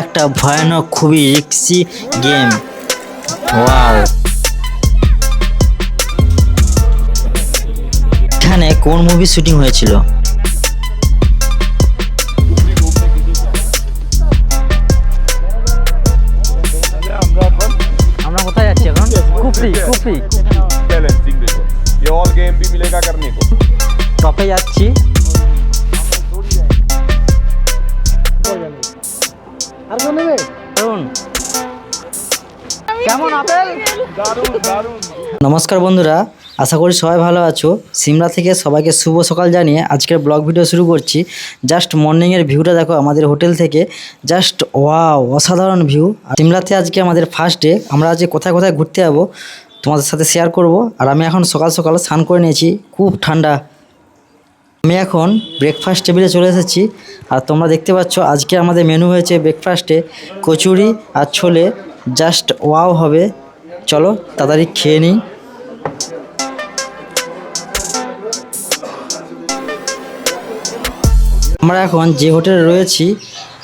একটা ভয়ানক, খুবই রিক্সি গেম ওয়াও এখানে কোন মুভি শুটিং হয়েছিল? আমরা কোথায় যাচ্ছি এখন? কুপড়ি কুপড়ি টপে যাচ্ছি। কেমন আপেল? নমস্কার বন্ধুরা আশা করি সবাই ভালো আছো। সিমলা থেকে সবাইকে শুভ সকাল জানিয়ে আজকের ব্লগ ভিডিও শুরু করছি। জাস্ট মর্নিংয়ের ভিউটা দেখো আমাদের হোটেল থেকে। জাস্ট ওয়াও অসাধারণ ভিউ সিমলাতে আজকে আমাদের ফার্স্ট ডে আমরা আজকে কোথায় কোথায় ঘুরতে যাব তোমাদের সাথে শেয়ার করব। আর আমি এখন সকাল সকাল স্নান করে নিয়েছি। খুব ঠান্ডা। আমি এখন ব্রেকফাস্ট টেবিলে চলে এসেছি। আর তোমরা দেখতে পাচ্ছ, আজকে আমাদের মেনু হয়েছে ব্রেকফাস্টে কচুরি আর ছোলে। জাস্ট ওয়াও হবে। চলো, তাড়াতাড়ি খেয়ে নিই। আমরা এখন যে হোটেলে রয়েছি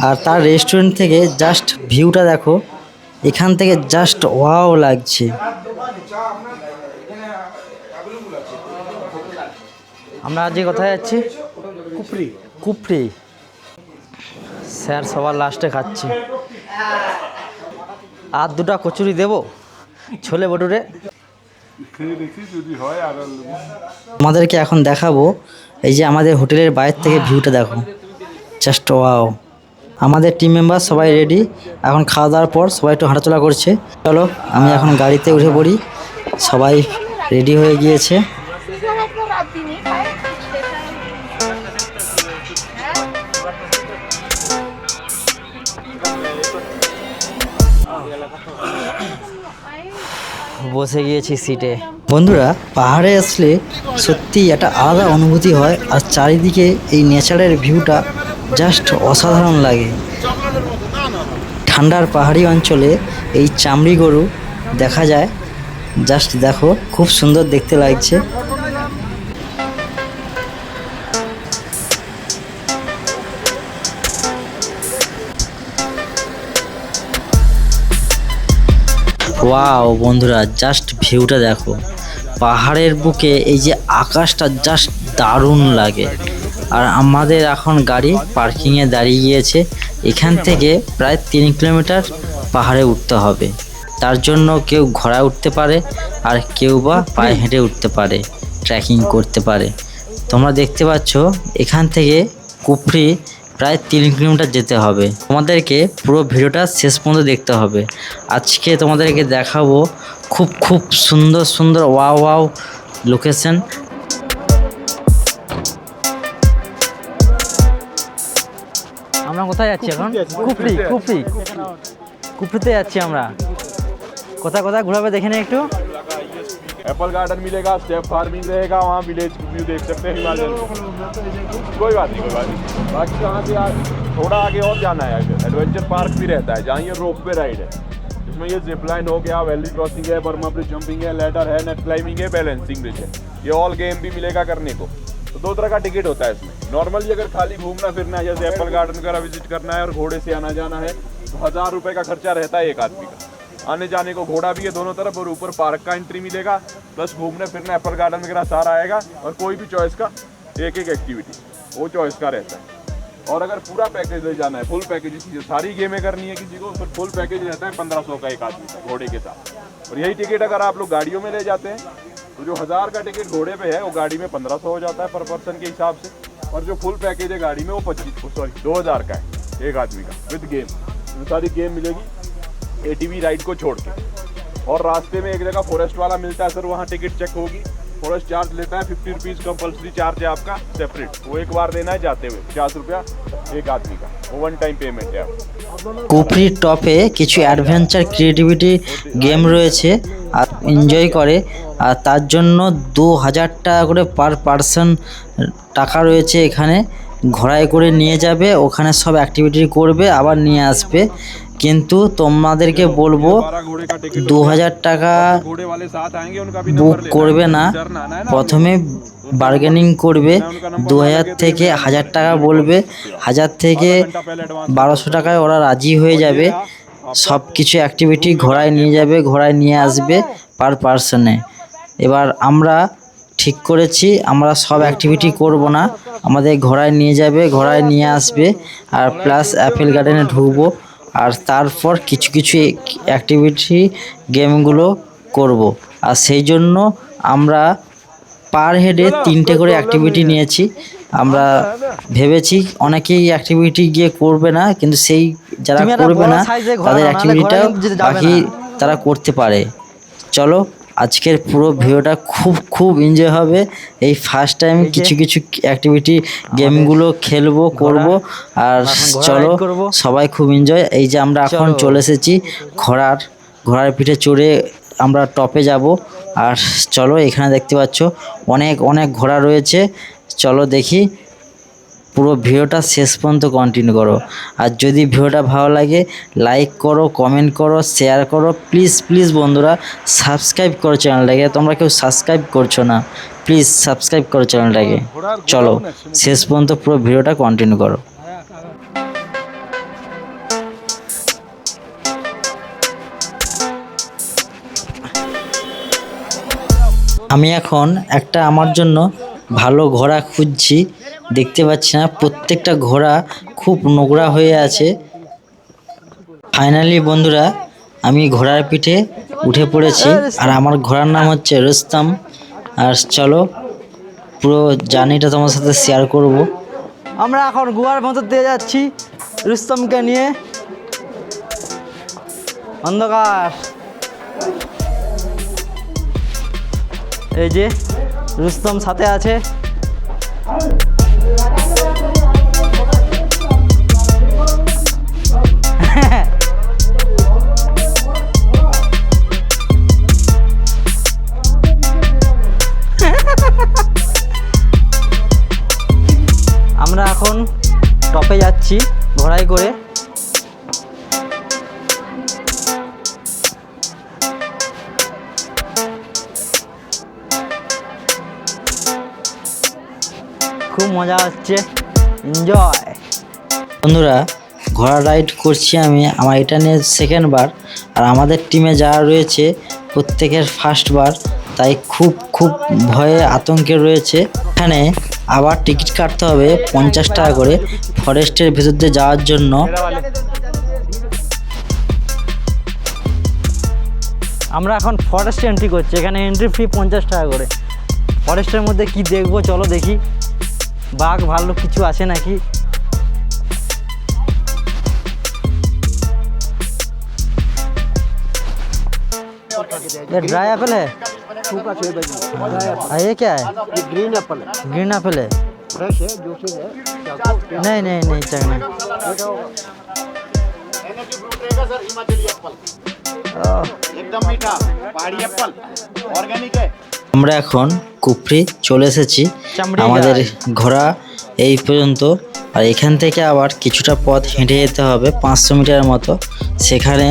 আর তার রেস্টুরেন্ট থেকে জাস্ট ভিউটা দেখো। এখান থেকে জাস্ট ওয়াও লাগছে। আমরা আজকে কোথায় যাচ্ছি? কুপরি। কুপরি। স্যার সবার লাস্টে খাচ্ছে। আর দুটা কচুরি দেবো? ছোলে বটুরে আমাদেরকে এখন দেখাবো। এই যে আমাদের হোটেলের বাইরে থেকে ভিউটা দেখো। জাস্ট ওয়াও আমাদের টিম মেম্বার সবাই রেডি এখন খাওয়া দাওয়ার পর সবাই একটু হাঁটাচলা করছে। চলো আমি এখন গাড়িতে উঠে পড়ি। সবাই রেডি হয়ে গিয়েছে। বসে গিয়েছি সিটে বন্ধুরা, পাহাড়ে আসলে সত্যি একটা আলাদা অনুভূতি হয় আর চারিদিকে এই নেচারের ভিউটা জাস্ট অসাধারণ লাগে। ঠান্ডার পাহাড়ি অঞ্চলে এই চামড়ি গরু দেখা যায়। জাস্ট দেখো, খুব সুন্দর দেখতে লাগছে। ওয়াও বন্ধুরা জাস্ট ভিউটা দেখো। পাহাড়ের বুকে এই যে আকাশটা জাস্ট দারুণ লাগে। আর আমাদের এখন গাড়ি পার্কিংয়ে দাঁড়িয়ে গিয়েছে। এখান থেকে প্রায় তিন কিলোমিটার পাহাড়ে উঠতে হবে। তার জন্য কেউ ঘোড়ায় উঠতে পারে, আর কেউ বা পায়ে হেঁটে উঠতে পারে ট্রেকিং করতে পারে। তোমরা দেখতে পাচ্ছ, এখান থেকে কুফরি প্রায় তিন কিলোমিটার যেতে হবে। তোমাদেরকে পুরো ভিডিওটা শেষ পর্যন্ত দেখতে হবে। আজকে তোমাদেরকে দেখাবো খুব খুব সুন্দর সুন্দর ওয়াও ওয়াও লোকেশন আমরা কোথায় যাচ্ছি এখন? কুফরি কুফরি কুফরিতে যাচ্ছি আমরা। কোথায় কোথায়? ঘোরাবে দেখে নিই একটু। एप्पल गार्डन मिलेगा, स्टेप फ़ार्मिंग रहेगा, वहाँ विलेज व्यू देख सकते हैं हिमालय कोई बात नहीं, कोई बात नहीं। बाकी यहाँ से यार थोड़ा आगे और जाना है, एडवेंचर पार्क भी रहता है, जहाँ ये रोप वे राइड है। इसमें ये जिप लाइन हो गया वैली क्रॉसिंग है बर्मा ब्रिज जंपिंग है लेडर है नेट क्लाइंबिंग है बैलेंसिंग ब्रिज है। ये ऑल गेम भी मिलेगा करने को। तो दो तरह का टिकट होता है इसमें। नॉर्मली अगर खाली घूमना फिरना है, जैसे एप्पल गार्डन वगैरह विज़िट करना है और घोड़े से आना जाना है तो हज़ार रुपये का खर्चा रहता है एक आदमी का। आने जाने को घोड़ा भी है दोनों तरफ़ और ऊपर पार्क का एंट्री मिलेगा प्लस घूमने फिरने एप्पल गार्डन वगैरह सारा आएगा और कोई भी चॉइस का एक एक एक्टिविटी वो चॉइस का रहता है। और अगर पूरा पैकेज ले जाना है फुल पैकेज सारी गेमें करनी है किसी को फिर फुल पैकेज रहता है पंद्रह सौ का एक आदमी का घोड़े के साथ। और यही टिकट अगर आप लोग गाड़ियों में ले जाते हैं तो जो हज़ार का टिकट घोड़े पे है, वो गाड़ी में पंद्रह सौ हो जाता है पर पर्सन के हिसाब से। और जो फुल पैकेज है गाड़ी में, वो पच्चीस सॉरी दो हज़ार का है, एक आदमी का विद गेम सारी गेम मिलेगी। ए राइड को छोड़ के और रास्ते में एक जगह फॉरेस्ट वाला मिलता है सर वहाँ टिकट चेक होगी फॉरेस्ट चार्ज लेता है फिफ्टी रुपीज़ कंपल्सरी चार्ज है आपका सेपरेट वो एक बार देना है जाते हुए पचास रुपया एक आदमी का वो वन टाइम पेमेंट है आपका কুফরির টপে কিছু অ্যাডভেঞ্চার ক্রিয়েটিভিটি গেম রয়েছে আর এনজয় করে আর তার জন্য দু হাজার টাকা করে পার পারসন টাকা রয়েছে এখানে ঘোড়ায় করে নিয়ে যাবে ওখানে সব অ্যাক্টিভিটি করবে আবার নিয়ে আসবে কিন্তু তোমাদেরকে বলব দু হাজার টাকা বুক করবে না। প্রথমে বার্গেনিং করবে। দু হাজার থেকে হাজার টাকা বলবে। হাজার থেকে বারোশো টাকায় ওরা রাজি হয়ে যাবে। সব কিছু অ্যাক্টিভিটি ঘোড়ায় নিয়ে যাবে ঘোড়ায় নিয়ে আসবে পার পার্সনে এবার আমরা ঠিক করেছি আমরা সব অ্যাক্টিভিটি করব না। আমাদের ঘোড়ায় নিয়ে যাবে ঘোড়ায় নিয়ে আসবে। আর প্লাস অ্যাপেল গার্ডেনে ঢুকবো। আর তারপর কিছু কিছু অ্যাক্টিভিটি গেমগুলো করব। আর সেই জন্য আমরা পার হেডে তিনটে করে অ্যাক্টিভিটি নিয়েছি। আমরা ভেবেছি অনেকেই অ্যাক্টিভিটি গিয়ে করবে না কিন্তু সেই যারা করবে না তাদের অ্যাক্টিভিটিটা বাকি তারা করতে পারে। চলো আজকের পুরো ভিডিওটা খুব খুব এনজয় হবে। এই ফার্স্ট টাইম কিছু কিছু অ্যাক্টিভিটি গেমগুলো খেলব করব আর চলো সবাই খুব এনজয় এই যে আমরা এখন চলে। এসেছি ঘোড়ার ঘোড়ার পিঠে চড়ে আমরা টপে যাব। আর চলো এখানে দেখতে পাচ্ছ অনেক অনেক ঘোড়া রয়েছে। চলো দেখি পুরো ভিডিওটা শেষ পর্যন্ত কন্টিনিউ করো। আর যদি ভিডিওটা ভালো লাগে লাইক করো কমেন্ট করো শেয়ার করো। প্লিজ প্লিজ বন্ধুরা সাবস্ক্রাইব করো চ্যানেলটাকে তোমরা কেউ সাবস্ক্রাইব করছ না প্লিজ সাবস্ক্রাইব করো চ্যানেলটাকে চলো, শেষ পর্যন্ত পুরো ভিডিওটা কন্টিনিউ করো। আমি এখন একটা আমার জন্য ভালো ঘোড়া খুঁজছি। দেখতে পাচ্ছি না। প্রত্যেকটা ঘোড়া খুব নোংরা হয়ে আছে। ফাইনালি বন্ধুরা, আমি ঘোড়ার পিঠে উঠে পড়েছি। আর আমার ঘোড়ার নাম হচ্ছে রুস্তাম। আর চলো, পুরো জার্নিটা তোমার সাথে শেয়ার করব। আমরা এখন গোয়ার ভেতর দিয়ে যাচ্ছি রুস্তমকে নিয়ে। অন্ধকার। এই যে রুস্তম সাথে আছে। এখন টপে যাচ্ছি ঘোড়ায় করে। খুব মজা হচ্ছে। এনজয় বন্ধুরা, ঘোড়া রাইড করছি আমি। আমার এটা নিয়ে সেকেন্ড বার। আর আমাদের টিমে যারা রয়েছে, প্রত্যেকের ফার্স্ট বার। তাই খুব খুব ভয়ে আতঙ্কে রয়েছে। এখানে আবার টিকিট কাটতে হবে পঞ্চাশ টাকা করে ফরেস্টের ভেতর দিয়ে যাওয়ার জন্য। আমরা এখন ফরেস্টে এন্ট্রি করছি, এখানে এন্ট্রি ফি পঞ্চাশ টাকা করে। ফরেস্টের মধ্যে কি দেখব চলো দেখি। বাঘ, ভাল্লুক কিছু আছে নাকি? ये ड्राई एप्पल है हाँ, ये क्या है ये ग्रीन एप्पल है ग्रीन एप्पल है फ्रेश है जूसी है नहीं नहीं नहीं चाहिए एनर्जी फ्रूट रहेगा सर हिमाचली एप्पल एकदम मीठा पहाड़ी एप्पल ऑर्गेनिक है আমরা এখন কুপরি চলে এসেছি চামড়ি আমাদের গাছ। ঘোড়া এই পর্যন্ত আর এখান থেকে আবার কিছুটা পথ হেঁটে যেতে হবে পাঁচশো মিটারের মতো সেখানে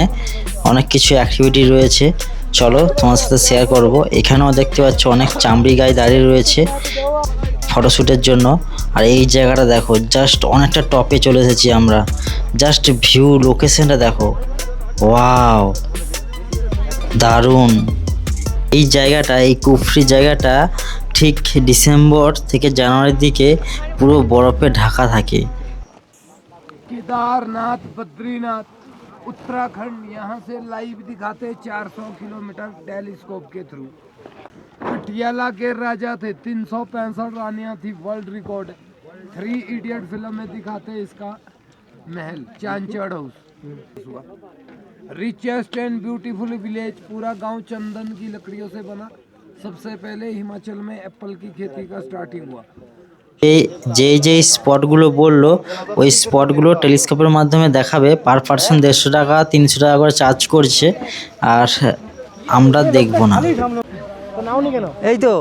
অনেক কিছু অ্যাক্টিভিটি রয়েছে চলো তোমার সাথে শেয়ার করব। এখানেও দেখতে পাচ্ছ অনেক চামড়ি গায়ে দাঁড়িয়ে রয়েছে ফটোশ্যুটের জন্য। আর এই জায়গাটা দেখো জাস্ট অনেকটা টপে চলে এসেছি আমরা। জাস্ট ভিউ লোকেশনটা দেখো। ওয়াও দারুণ! এই জায়গাটা, এই কুফরি জায়গাটা ঠিক ডিসেম্বর থেকে জানুয়ারির দিকে পুরো বরফে ঢাকা থাকে। কেদারনাথ, বদ্রীনাথ। उत्तराखंड यहाँ से लाइव दिखाते 400 किलोमीटर टेलीस्कोप के थ्रू। पटियाला के राजा थे, तीन सौ पैंसठ रानियाँ थी world record three idiot film में दिखाते इसका महल Chanchad house richest and beautiful village पूरा गाँव चंदन की लकड़ियों से बना। सबसे पहले हिमाचल में एप्पल की खेती का स्टार्टिंग हुआ। যে যে স্পটগুলো বলল ওই স্পটগুলো টেলিস্কোপের মাধ্যমে দেখাবে। পার পার্সন দেড়শো টাকা তিনশো টাকা করে চার্জ করছে। আর আমরা দেখব না। এই তো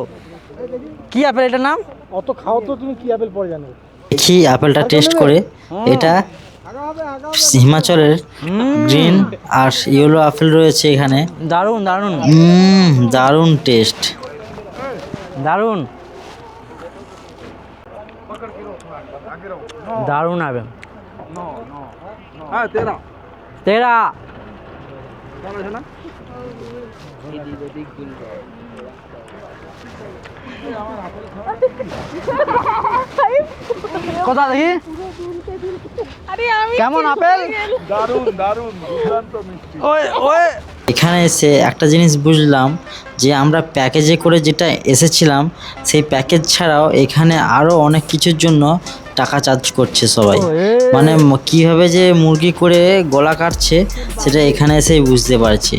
কি অ্যাপেল এটার নাম? অত খাও তো তুমি কি অ্যাপেল পরে জানো? দেখি অ্যাপেলটা টেস্ট করে। এটা হিমাচলের গ্রিন আর ইয়েলো আপেল রয়েছে এখানে। দারুণ দারুণ। দারুণ টেস্ট। দারুণ। দারুণ হবে তেরা। কথা দেখি। কেমন আপেল? ওই এখানে এসে একটা জিনিস বুঝলাম যে আমরা প্যাকেজে করে যেটা এসেছিলাম সেই প্যাকেজ ছাড়াও এখানে আরও অনেক কিছুর জন্য টাকা চার্জ করছে সবাই। মানে কীভাবে যে মুরগি করে গলা কাটছে সেটা এখানে এসেই বুঝতে পারছি।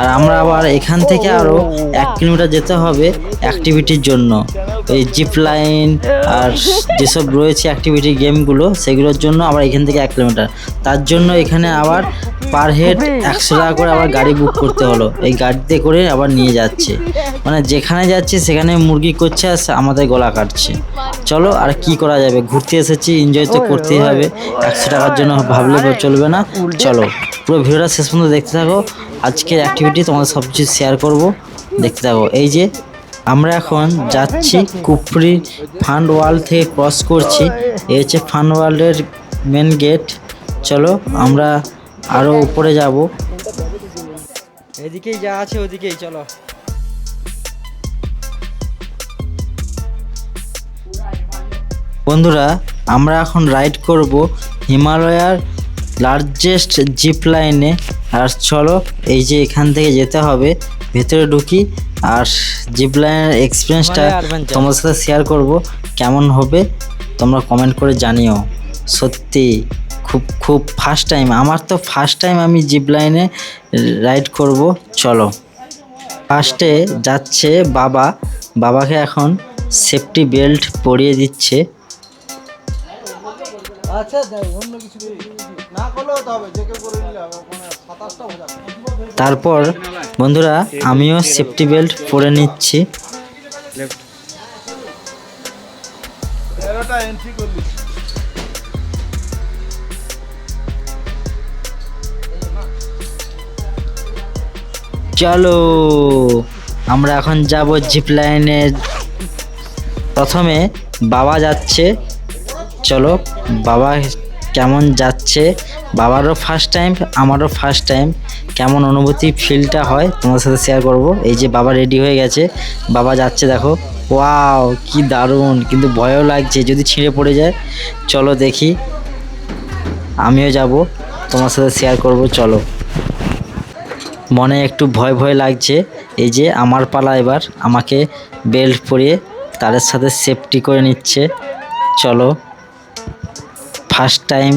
আর আমরা আবার এখান থেকে আরও এক কিলোমিটার যেতে হবে অ্যাক্টিভিটির জন্য। এই জিপ লাইন আর যেসব রয়েছে অ্যাক্টিভিটি গেমগুলো সেগুলোর জন্য আবার এখান থেকে এক কিলোমিটার তার জন্য এখানে আবার পার হেড একশো টাকা করে আবার গাড়ি বুক করতে হলো। এই গাড়িতে করে আবার নিয়ে যাচ্ছে। মানে যেখানে যাচ্ছে সেখানে মুরগি করছে আর আমাদের গলা কাটছে। চলো আর কি করা যাবে? ঘুরতে এসেছি এনজয় তো করতেই হবে। একশো টাকার জন্য ভাবলে চলবে না। চলো পুরো ভিডিওটা শেষ পর্যন্ত দেখতে থাকো। আজকের অ্যাক্টিভিটি তোমাদের সব কিছু শেয়ার করব। দেখতে থাকো। এই যে আমরা এখন যাচ্ছি কুফরি ফান্ড ওয়ার্ল্ড থেকে ক্রস করছি। এই হচ্ছে ফান্ড ওয়ার্ল্ডের মেন গেট। চলো আমরা আরও উপরে যাব। এদিকেই যা আছে ওদিকেই, চলো। বন্ধুরা, আমরা এখন রাইড করব হিমালয়ার লার্জেস্ট জিপ লাইনে। আর চলো, এই যে এখান থেকে যেতে হবে, ভেতরে ঢুকি। আর জিপ লাইনের এক্সপিরিয়েন্সটা তোমার তোমাদের সাথে শেয়ার করব কেমন হবে তোমরা কমেন্ট করে জানিও। সত্যি খুব খুব ফার্স্ট টাইম আমার তো ফার্স্ট টাইম আমি জিপ লাইনে রাইড করব। চলো। ফার্স্টে যাচ্ছে বাবা। বাবাকে এখন সেফটি বেল্ট পরিয়ে দিচ্ছে। তারপর বন্ধুরা আমিও সেফটি বেল্ট পরে নিচ্ছি। চলো আমরা এখন যাব জিপ লাইনে প্রথমে বাবা যাচ্ছে চলো, বাবা কেমন যাচ্ছে? বাবারও ফার্স্ট টাইম আমারও ফার্স্ট টাইম কেমন অনুভূতি ফিলটা হয় তোমার সাথে শেয়ার করব। এই যে বাবা রেডি হয়ে গেছে, বাবা যাচ্ছে দেখো। ওয়াও কি দারুণ, কিন্তু ভয়ও লাগছে, যদি ছিঁড়ে পড়ে যায়। চলো দেখি, আমিও যাব, তোমার সাথে শেয়ার করব, চলো। মনে একটু ভয় ভয় লাগছে, এই যে আমার পালা এবার, আমাকে বেল্ট পরিয়ে তাদের সাথে সেফটি করে নিচ্ছে। চলো। ফার্স্ট টাইম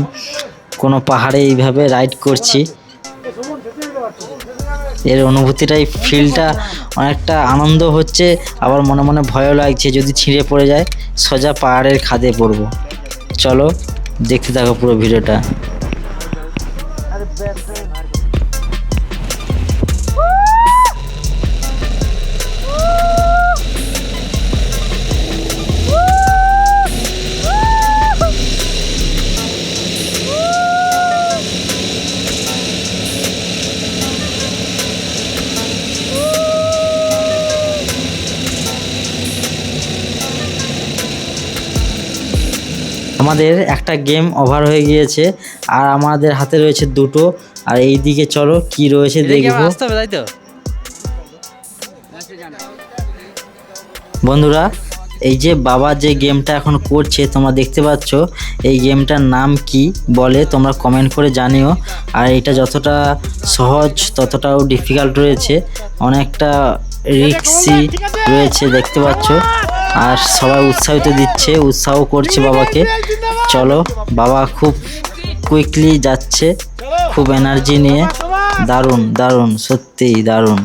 কোনো পাহাড়ে এইভাবে রাইড করছি। এর অনুভূতিটাই ফিলটা অনেকটা আনন্দ হচ্ছে, আবার মনে মনে ভয়ও লাগছে যদি ছিঁড়ে পড়ে যায়, সোজা পাহাড়ের খাদে পড়ব। চলো, দেখতে থাকো পুরো ভিডিওটা। আমাদের একটা গেম ওভার হয়ে গিয়েছে আর আমাদের হাতে রয়েছে দুটো আর এই দিকে চলো কি রয়েছে দেখব। বন্ধুরা এই যে বাবা যে গেমটা এখন করছে তোমরা দেখতে পাচ্ছ এই গেমটার নাম কি বলে তোমরা কমেন্ট করে জানিও। আর এটা যতটা সহজ ততটাও ডিফিকাল্ট রয়েছে। অনেকটা রিক্সি রয়েছে দেখতে পাচ্ছ। আর সবাই উৎসাহিত দিচ্ছে, উৎসাহ করছে বাবাকে। চলো, বাবা খুব কুইকলি যাচ্ছে, খুব এনার্জি নিয়ে। দারুণ দারুণ সত্যিই দারুণ।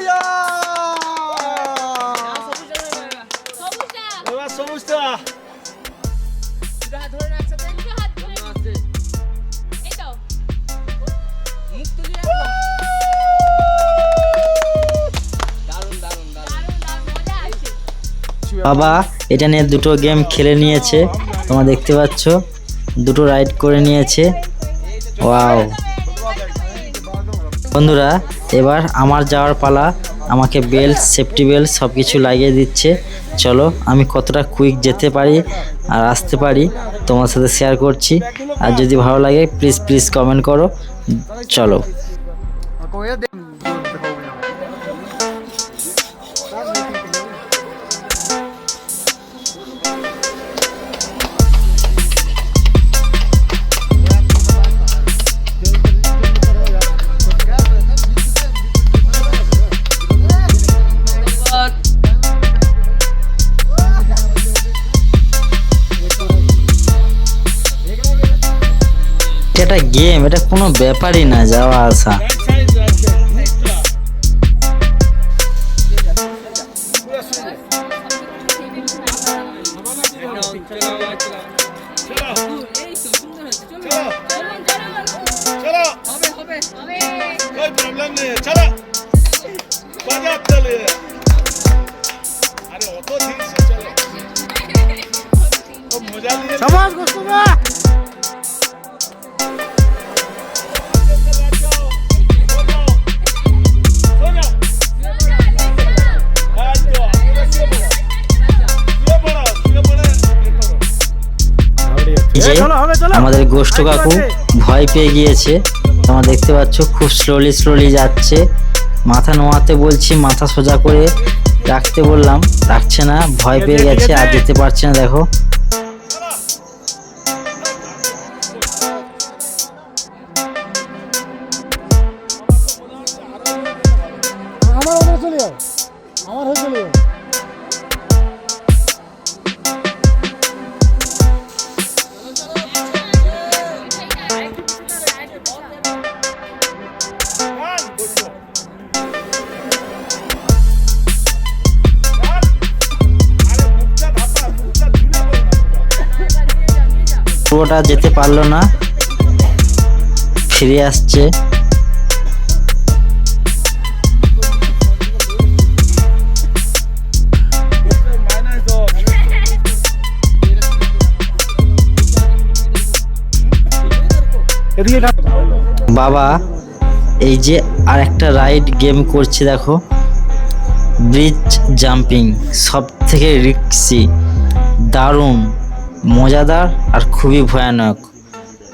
সমস্যা বাবা, এটা নিয়ে দুটো গেম খেলে নিয়েছে। তোমরা দেখতে পাচ্ছ, দুটো রাইড করে নিয়েছে। ওয়াও বন্ধুরা, এবার আমার যাওয়ার পালা। আমাকে বেল্ট সেফটি বেল্ট সব কিছু লাগিয়ে দিচ্ছে। চলো, আমি কতটা কুইক যেতে পারি আর আসতে পারি, তোমার সাথে শেয়ার করছি। আর যদি ভালো লাগে প্লিজ প্লিজ কমেন্ট করো। চলো। এটা কোনো ব্যাপারই না যাওয়া আসা Vamos, Gustavo! যে আমাদের গোষ্ঠ কাকু ভয় পেয়ে গিয়েছে। তোমরা দেখতে পাচ্ছ খুব স্লোলি স্লোলি যাচ্ছে। মাথা নোয়াতে বলছি মাথা সোজা করে রাখতে বললাম। রাখছে না ভয় পেয়ে গেছে আর যেতে পারছে না দেখো। পুরোটা যেতে পারল না। ফিরে আসছে। বাবা, এই যে আর একটা রাইড গেম করছে দেখো। ব্রিজ জাম্পিং সব থেকে রিক্সি, দারুণ। মজাদার আর খুবই ভয়ানক।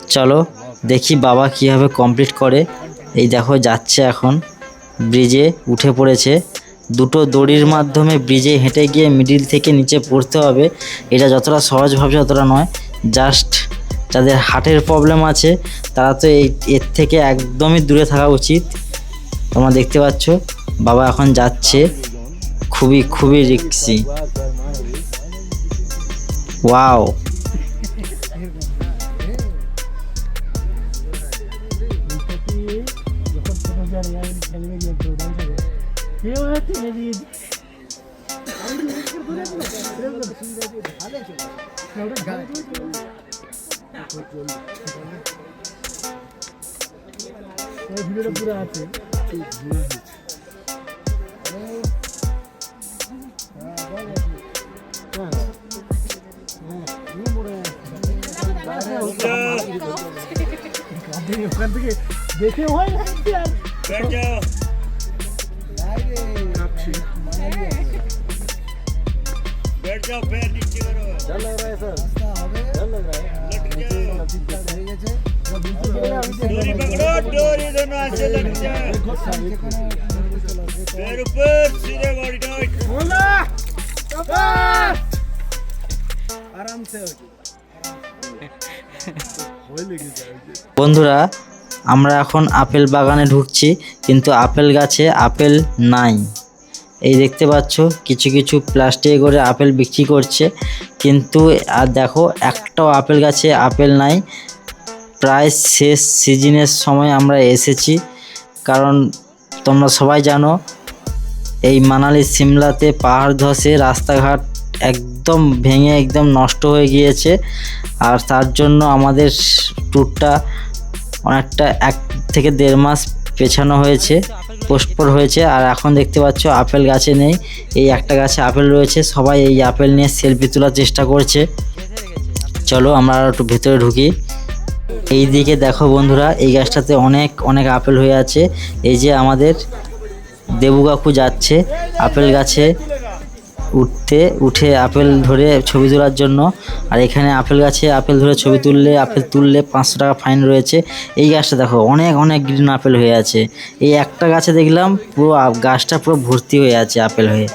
চলো দেখি বাবা কীভাবে কমপ্লিট করে। এই দেখো যাচ্ছে এখন। ব্রিজে উঠে পড়েছে। দুটো দড়ির মাধ্যমে ব্রিজে হেঁটে গিয়ে মিডিল থেকে নিচে পড়তে হবে। এটা যতটা সহজ ভাবছে ততটা নয়। জাস্ট যাদের হার্টের প্রবলেম আছে, তারা তো এই, এর থেকে একদমই দূরে থাকা উচিত। তোমরা দেখতে পাচ্ছ, বাবা এখন যাচ্ছে। খুবই খুবই রিক্সি ওয়াও बैठ जाओ। बैठ जाओ पैर नीचे करो। डर लग रहा है सर। डर लग रहा है। लट जाओ। डोरी पकड़ो डोरी दोनों हाथ से लट जाओ पैर ऊपर सीधे बॉडी टाइट। বন্ধুরা, আমরা এখন আপেল বাগানে ঢুকছি, কিন্তু আপেল গাছে আপেল নাই। এই দেখতে পাচ্ছ, কিছু কিছু প্লাস্টিকে করে আপেল বিক্রি করছে, কিন্তু, আর দেখো, একটাও আপেল গাছে আপেল নাই। প্রায় শেষ সিজনের সময় আমরা এসেছি, কারণ তোমরা সবাই জানো, এই মানালি সিমলাতে পাহাড় ধসে রাস্তাঘাট একদম ভেঙে একদম নষ্ট হয়ে গিয়েছে। আর তার জন্য আমাদের ট্যুরটা অনেকটা এক থেকে দেড় মাস পেছানো হয়েছে, পুষ্পর হয়েছে। আর এখন দেখতে পাচ্ছ আপেল গাছে নেই, এই একটা গাছে আপেল রয়েছে। সবাই এই আপেল নিয়ে সেলফি তোলার চেষ্টা করছে। চলো আমরা একটু ভেতরে ঢুকি। এই দিকে দেখো বন্ধুরা, এই গাছটাতে অনেক অনেক আপেল হয়ে আছে। এই যে আমাদের দেবু কাকু যাচ্ছে, আপেল গাছে। উঠতে, উঠে আপেল ধরে ছবি তোলার জন্য। আর এখানে আপেল গাছে আপেল ধরে ছবি তুললে, আপেল তুললে পাঁচশো টাকা ফাইন রয়েছে। এই গাছটা দেখো, অনেক অনেক গ্রিন আপেল হয়ে আছে। এই একটা গাছে দেখলাম, পুরো গাছটা পুরো ভর্তি হয়ে আছে আপেল হয়ে।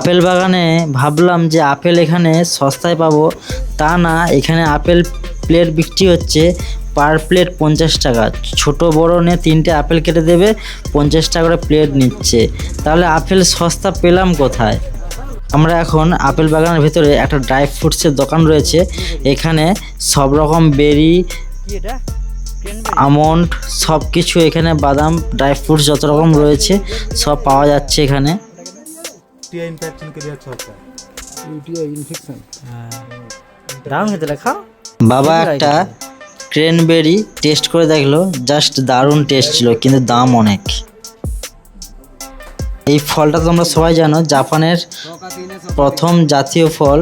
আপেল বাগানে ভাবলাম যে আপেল এখানে সস্তায় পাবো। তা না, এখানে আপেল প্লেট বিক্রি হচ্ছে পার প্লেট পঞ্চাশ টাকা। ছোট বড় নিয়ে তিনটে আপেল কেটে দেবে, পঞ্চাশ টাকা করে প্লেট নিচ্ছে। তাহলে আপেল সস্তা পেলাম কোথায়? আমরা এখন আপেল বাগানের ভেতরে একটা ড্রাই ফ্রুটসের দোকান রয়েছে। এখানে সব রকম বেরি আমন্ড সব কিছু এখানে বাদাম ড্রাই ফ্রুটস যত রকম রয়েছে সব পাওয়া যাচ্ছে এখানে। লেখা। বাবা একটা ক্রেনবেরি টেস্ট করে দেখল জাস্ট দারুণ টেস্ট ছিল কিন্তু দাম অনেক। এই ফলটা তোমরা সবাই জানো, জাপানের প্রথম জাতীয় ফল।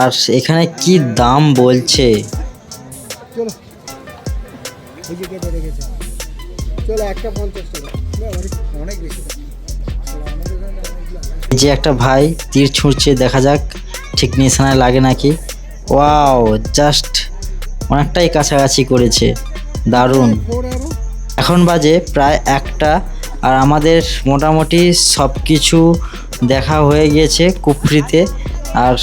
আর এখানে কি দাম বলছে? যে একটা ভাই তীর ছুঁড়ছে, দেখা যাক ঠিক নিশানায় লাগে নাকি। ওয়াও, জাস্ট অনেকটাই কাছাকাছি করেছে, দারুণ। এখন বাজে প্রায় একটা আর আমাদের মোটামুটি সব কিছু দেখা হয়ে গিয়েছে কুফরিতে। আর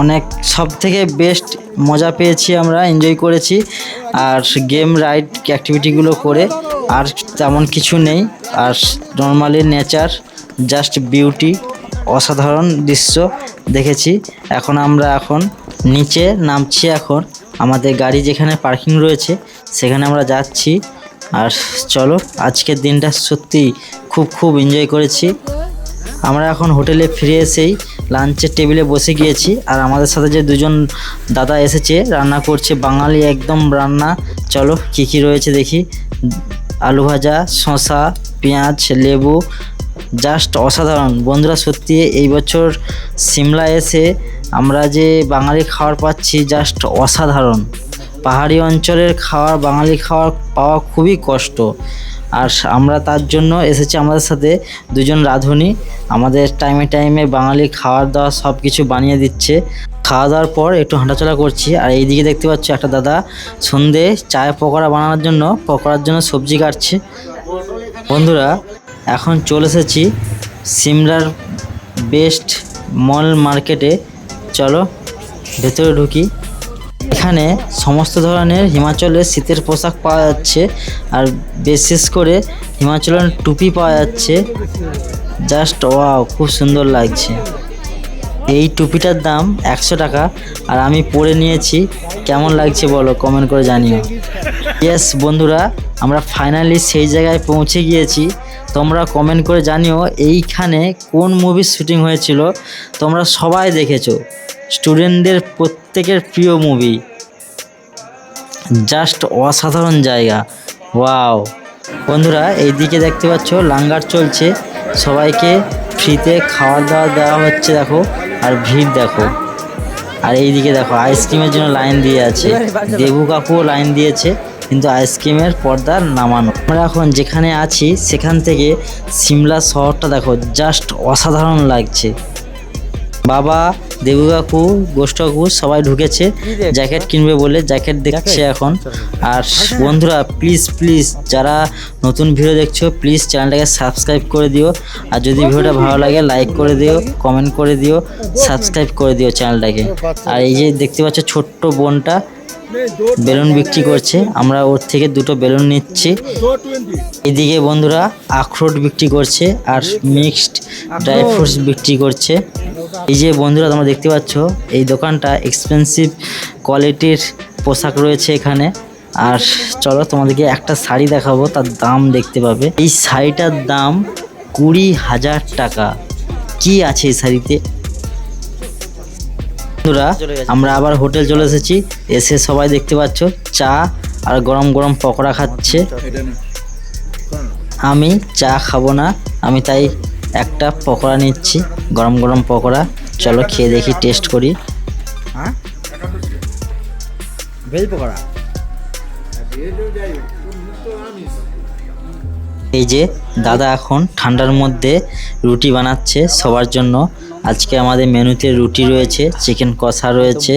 অনেক সব থেকে বেস্ট মজা পেয়েছি আমরা এনজয় করেছি। আর গেম রাইড অ্যাক্টিভিটিগুলো করে আর তেমন কিছু নেই। আর নর্মালি নেচার জাস্ট বিউটি অসাধারণ দৃশ্য দেখেছি। এখন আমরা এখন নিচে নামছি এখন। আমাদের গাড়ি যেখানে পার্কিং রয়েছে, সেখানে আমরা যাচ্ছি। আর চলো, আজকের দিনটা সত্যি খুব খুব এনজয় করেছি। আমরা এখন হোটেলে ফিরে এসেই লাঞ্চের টেবিলে বসে গিয়েছি আর আমাদের সাথে যে দুজন দাদা এসেছে, রান্না করছে বাঙালি একদম রান্না। চলো, কী কী রয়েছে দেখি। আলু ভাজা, শসা, পেঁয়াজ, লেবু জাস্ট অসাধারণ। বন্ধুরা, সত্যি এই বছর সিমলা এসে আমরা যে বাঙালি খাবার পাচ্ছি জাস্ট অসাধারণ। পাহাড়ি অঞ্চলের খাওয়ার, বাঙালি খাওয়ার পাওয়া খুবই কষ্ট। আর আমরা তার জন্য এসেছি আমাদের সাথে দুজন রাঁধুনি। আমাদের টাইমে টাইমে বাঙালি খাওয়ার দাওয়া সব কিছু বানিয়ে দিচ্ছে। খাওয়া দাওয়ার পর একটু হাঁটাচলা করছি। আর এইদিকে দেখতে পাচ্ছ একটা দাদা সন্ধে চায় পকোড়া বানানোর জন্য পকোড়ার জন্য সবজি কাটছে। বন্ধুরা, এখন চলে এসেছি সিমলার বেস্ট মল মার্কেটে। চলো ভেতরে ঢুকি। এখানে সমস্ত ধরনের হিমাচলের শীতের পোশাক পাওয়া যাচ্ছে আর বিশেষ করে হিমাচলের টুপি পাওয়া যাচ্ছে। জাস্ট ওয়াও, খুব সুন্দর লাগছে। এই টুপিটার দাম একশো টাকা আর আমি পরে নিয়েছি। কেমন লাগছে বলো কমেন্ট করে জানিও। ইয়েস বন্ধুরা, আমরা ফাইনালি সেই জায়গায় পৌঁছে গিয়েছি। তোমরা কমেন্ট করে জানিও এইখানে কোন মুভির শ্যুটিং হয়েছিল। তোমরা সবাই দেখেছ। স্টুডেন্টদের প্রত্যেকের প্রিয় মুভি জাস্ট অসাধারণ জায়গা। ওয়াও। বন্ধুরা এই দিকে দেখতে পাচ্ছ লাঙ্গার চলছে। সবাইকে ফ্রিতে খাওয়ার দাওয়া দেওয়া হচ্ছে দেখো। আর ভিড় দেখো। আর এই দিকে দেখো আইসক্রিমের জন্য লাইন দিয়ে আছে। দেবু কাকুও লাইন দিয়েছে কিন্তু আইসক্রিমের পর্দা নামানো। আমরা এখন যেখানে আছি সেখান থেকে সিমলা শহরটা দেখো জাস্ট অসাধারণ লাগছে। বাবা দেবু কাকু গোষ্ঠ কাকু সবাই ঢুকেছে জ্যাকেট কিনবে বলে জ্যাকেট দেখছে এখন। আর বন্ধুরা প্লিজ প্লিজ যারা নতুন ভিডিও দেখছ প্লিজ চ্যানেলটাকে সাবস্ক্রাইব করে দিও। আর যদি ভিডিওটা ভালো লাগে লাইক করে দিও কমেন্ট করে দিও সাবস্ক্রাইব করে দিও চ্যানেলটাকে আর এই যে দেখতে পাচ্ছ ছোট্ট বোনটা বেলুন বিক্রি করছে। আমরা ওর থেকে দুটো বেলুন নিচ্ছি। এদিকে বন্ধুরা আখরোট বিক্রি করছে আর মিক্সড ড্রাই ফ্রুটস বিক্রি করছে। এই যে বন্ধুরা তোমরা দেখতে পাচ্ছ, এই দোকানটা এক্সপেন্সিভ কোয়ালিটির পোশাক রয়েছে এখানে। আর চলো তোমাদেরকে একটা শাড়ি দেখাবো, তার দাম দেখতে পাবে। এই শাড়িটার দাম কুড়ি হাজার টাকা। কি আছে এই শাড়িতে? বন্ধুরা আমরা আবার হোটেল চলে এসেছি। এসে সবাই দেখতে পাচ্ছ চা আর গরম গরম পকোড়া খাচ্ছে। আমি চা খাব না আমি তাই একটা পকোড়া নিচ্ছি গরম গরম পকোড়া। চলো খেয়ে দেখি টেস্ট করি। হ্যাঁ? ভেজ পকোড়া? এই যে দাদা এখন ঠান্ডার মধ্যে রুটি বানাচ্ছে সবার জন্য। আজকে আমাদের মেনুতে রুটি রয়েছে, চিকেন কষা রয়েছে,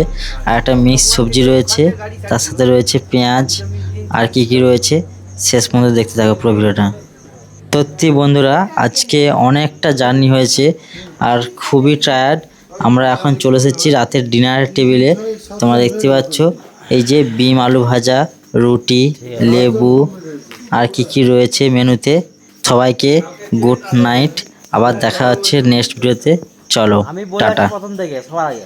আর একটা মিক্স সবজি রয়েছে, তার সাথে রয়েছে পেঁয়াজ, আর কি কি রয়েছে, শেষ পর্যন্ত দেখতে থাকো পুরো ভিডিওটা। সত্যি বন্ধুরা, আজকে অনেকটা জার্নি হয়েছে, আর খুবই টায়ার্ড আমরা এখন চলে এসেছি রাতের ডিনারের টেবিলে তোমরা দেখতে পাচ্ছ, এই যে বিম আলু ভাজা, রুটি, লেবু, আর কি কি রয়েছে মেনুতে। সবাইকে গুড নাইট আবার দেখা হচ্ছে নেক্সট ভিডিওতে চলো টাটা। প্রথম থেকে সবার আগে।